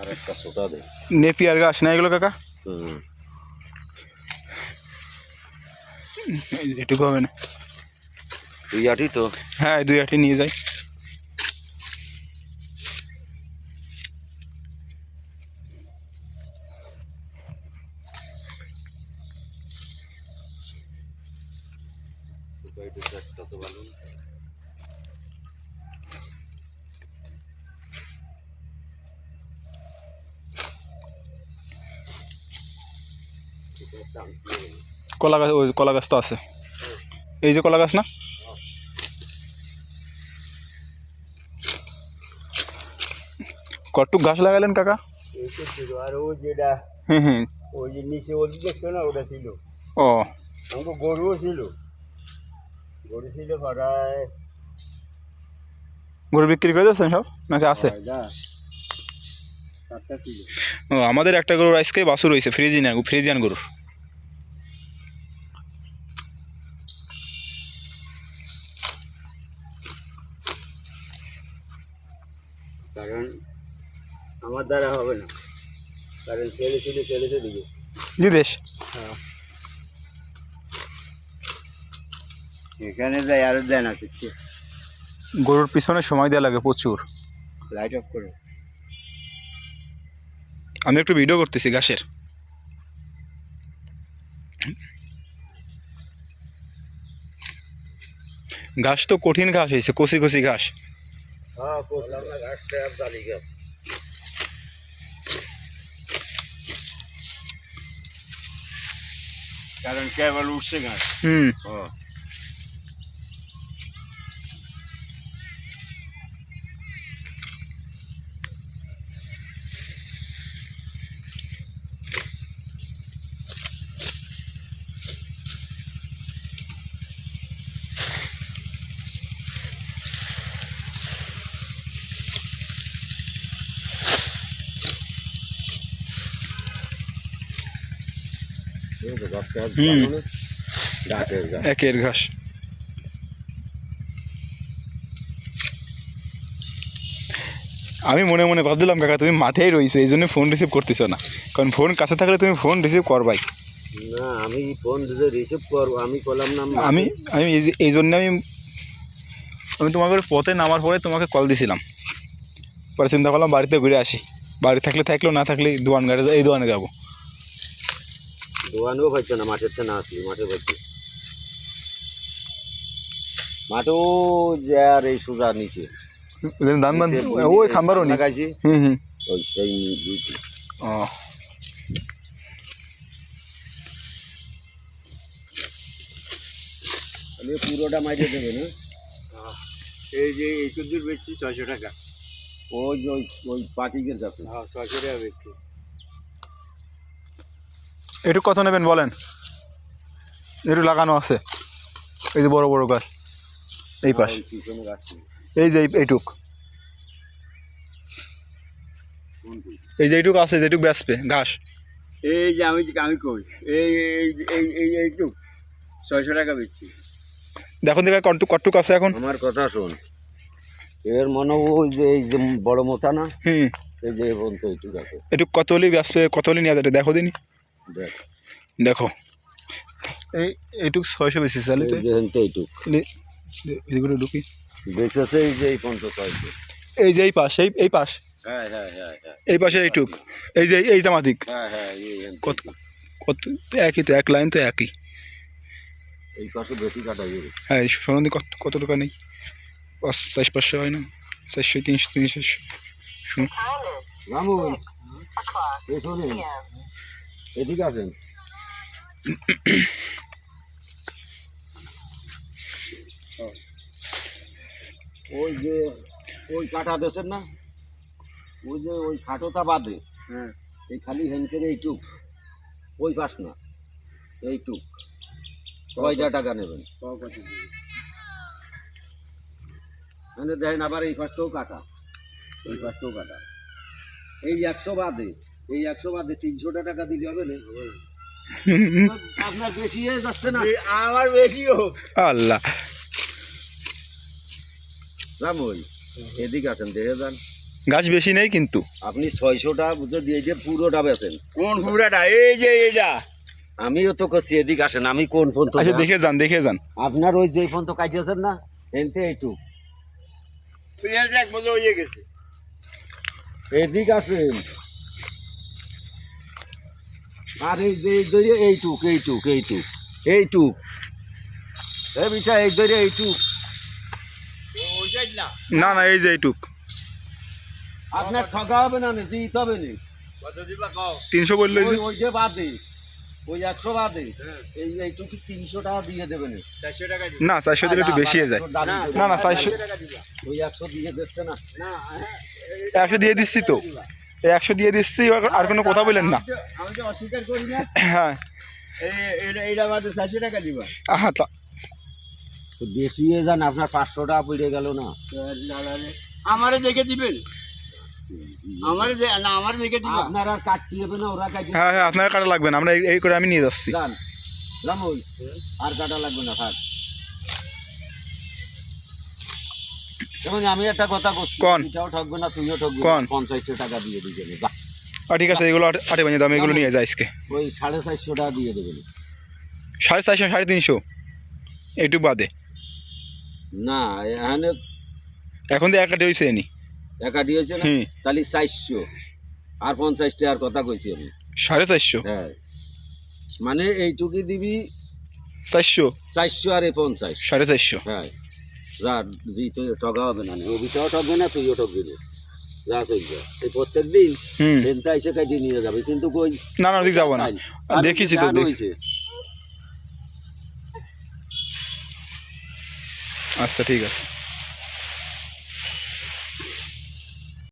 আর একটা সোটা দে নেপিয়ার গাছ না এগুলো কাকা? হুম। এই যে এটুকু হবে না। তুই আটি তো। হ্যাঁ এই দুই আটি নিয়ে যাই। কলা গাছ ওই কলা গাছ তো আছে। এই যে কলা গাছ না? কটুক ঘাস লাগালেন কাকা? আর ও যেটা হুম হুম। ওই যে নিচে ওই দেখছ না ওটা ছিল। ও। আমাকে গরুও ছিল। গরু ছিল প্রায় গরু বিক্রি করে দিয়েছেন সব? নাকি আছে? ও আমাদের একটা গরুর আজকে বাসু রয়েছে ফ্রিজিয়ান ফ্রিজিয়ান গরুর। কারণ আমার দ্বারা হবে না। কারণ ছেলে ছিল ছেলে চলে গেছে বিদেশ হ্যাঁ। এখানে যাই আরও দেয় না কিছু। গরুর পিছনে সময় দেওয়া লাগে প্রচুর। লাইট অফ করো। আমি একটু ভিডিও করতেছি ঘাসের ঘাস তো কঠিন ঘাস হয়েছে কষি কষি ঘাস। হ্যাঁ করলাম না ঘাসটা আর ডালি গাছ কারণ কেবল উঠছে ঘাস হুম হ্যাঁ এই তো গাছটা হুম। জানো না? গাছের গাছ একের ঘাস। আমি মনে মনে ভাবছিলাম কাকা তুমি মাঠেই রয়েছো এই জন্য ফোন রিসিভ করতেছো না। কারণ ফোন কাছে থাকলে তুমি ফোন রিসিভ করবাই। না আমি ফোন রিসিভ করব আমি করলাম না আমি আমি এই জন্য আমি আমি তোমাকে পথে নামার পরে তোমাকে কল দিছিলাম। পরে চিন্তা করলাম বাড়িতে ঘুরে আসি। বাড়ি থাকলে থাকলেও না থাকলে দোয়ান গাড়ি এই দোয়ানে যাব। দোকানেও পাইছে না? মাঠের তো না আসলি মাঠে পাইছে মাঠও যে আর এই সোজা নিচে। ধান বান ওই খাম্বারও লাগাইছি। হুম হুম। ওই সেই দুইটি। ও। তাহলে পুরোটা মাইরে দেবে না? এই যে এই কুদ্দুর বেচছি ছয়শো টাকা। ওই ওই ওই পাটিকের কাছে। হ্যাঁ ছয়শো টাকা বেচছি। একটু কত নেবেন বলেন? একটু লাগানো আছে। এই যে বড় বড় গাছ। এই পাশ। এই যে এই- এইটুক। এই যে এইটুক আছে যেটুক বেসপে ঘাস। এই যে আমি আমি কই এই এই এই এই এইটুক। ছয়শো টাকা বেচছি। দেখুন দেখে কটুক কটুক আছে এখন। আমার কথা শোন। এর মনে হয় ওই যে এই যে বড় মোতা না? হুম। এই যে এইটুকু আছে। একটু কতলি বেসপে কতলি নিয়ে যাবে দেখো দিনি দেখ। দেখো। এই এইটুক ছয়শো বেশি চালে এইটুক। এদিকে ঢুকি। বেঁচেছে এই যে এই হয়েছে এই যে এই পাশ এই এই পাশ। হ্যাঁ হ্যাঁ হ্যাঁ হ্যাঁ। এই পাশে এইটুক। এই যে এই দামাদিক হ্যাঁ হ্যাঁ কত কত একই তো এক লাইন তো একই। এই পাশে বেশি কাটা হ্যাঁ এই সোনাদি কত কত টাকা নেই? পাঁচ চারশো পাঁচশো হয় না? চারশো তিনশো তিনশো শুন রামু এই শোনেন। এদিকে আছেন ওই যে ওই কাটা দেশের না? ওই যে ওই খাটোটা বাদে হ্যাঁ। এই খালি হেনকের এইটুক। ওই পাশ না এইটুক। কয়টা টাকা নেবেন? মানে দেখেন আবার এই পাশটাও কাটা। এই পাশটাও কাটা। এই একশো বাদে এই একশো বাদে তিনশোটা টাকা দিলে হবে না? আপনার বেশি হয়ে যাচ্ছে না? আমার বেশি হোক। আল্লাহ। রামুই এদিকে আছেন দেখে যান। গাছ বেশি নেই কিন্তু। আপনি ছয়শোটা যদি এই যে পুরোটা বেছেন। কোন ফুরাটা এই যে এইটা আমিও তো করছি এদিক আসেন আমি কোন ফোন তো আচ্ছা দেখে যান দেখে যান। আপনার ওই যে ফোন তো কাটিয়েছেন না এনতে পেঁয়াজ এক বছর হয়ে গেছে। এদিক আসেন। আর এই দড়ি এইটুক এইটুক এইটুক এইটুক। এ বিটা এই দড়ি এইটুক। না না না এই যে এইটুক। আপনার ঠকা হবে না দিতে হবে দিবা তিনশো বলল ওই- যে বাদে ওই একশো বাদে। হ্যাঁ। এই এইটুকু তিনশো টাকা দিয়ে দেবেন চারশো না চারশো দিলে একটু বেশি হয়ে যায়। না না চারশো ওই একশো দিয়ে দিচ্ছে না। না হ্যাঁ, একশো দিয়ে দিচ্ছি তো। একশো দিয়ে দিচ্ছি আর- কোনো কথা বললেন না। আমি তো- আমি তো অস্বীকার করি না। হ্যাঁ। এই- এইটা- এইটা বাদে চারশো টাকা দিবা। হ্যাঁ তা- বেশি হয়ে যান আপনার পাঁচশো টাকা পড়ে গেল না। আমারে দেখে দিবেন? আমারে না আমারে দেখে দিবা। আপনার আর কাটতে হবে না ওরা কাটি হ্যাঁ হ্যাঁ আপনার কাটা লাগবে না আমরা এই- এই করে আমি নিয়ে যাচ্ছি। আর কাটা লাগবে না থাক। এবং আমি একটা কথা করছি। কোন? এটাও ঠকবে না তুইও ঠকবে কোন? পঞ্চাশটা টাকা দিয়ে আর ঠিক আছে এগুলো আটে দাম এগুলো নিয়ে আজকে। ওই সাড়ে চারশো টাকা দিয়ে দেবেন সাড়ে চারশো সাড়ে তিনশো? বাদে। না এখানে এখন তো একাটি হয়েছে নি একা দিয়েছে না? তাহলে চারশো। আর টাকার কথা কইছি আমি। সাড়ে চারশো? হ্যাঁ। মানে এইটুকি দিবি চারশো? চারশো আর এই পঞ্চাশ। সাড়ে চারশো? হ্যাঁ। যা জি তুই ঠকা হবে না অভিটাও ঠকবে না তুইও ঠকবি না। যা যা এই প্রত্যেক দিন ট্রেনটা এসে কাটি নিয়ে যাবে কিন্তু কই? না না ওদিক যাব না। দেখিছি তো আচ্ছা ঠিক আছে।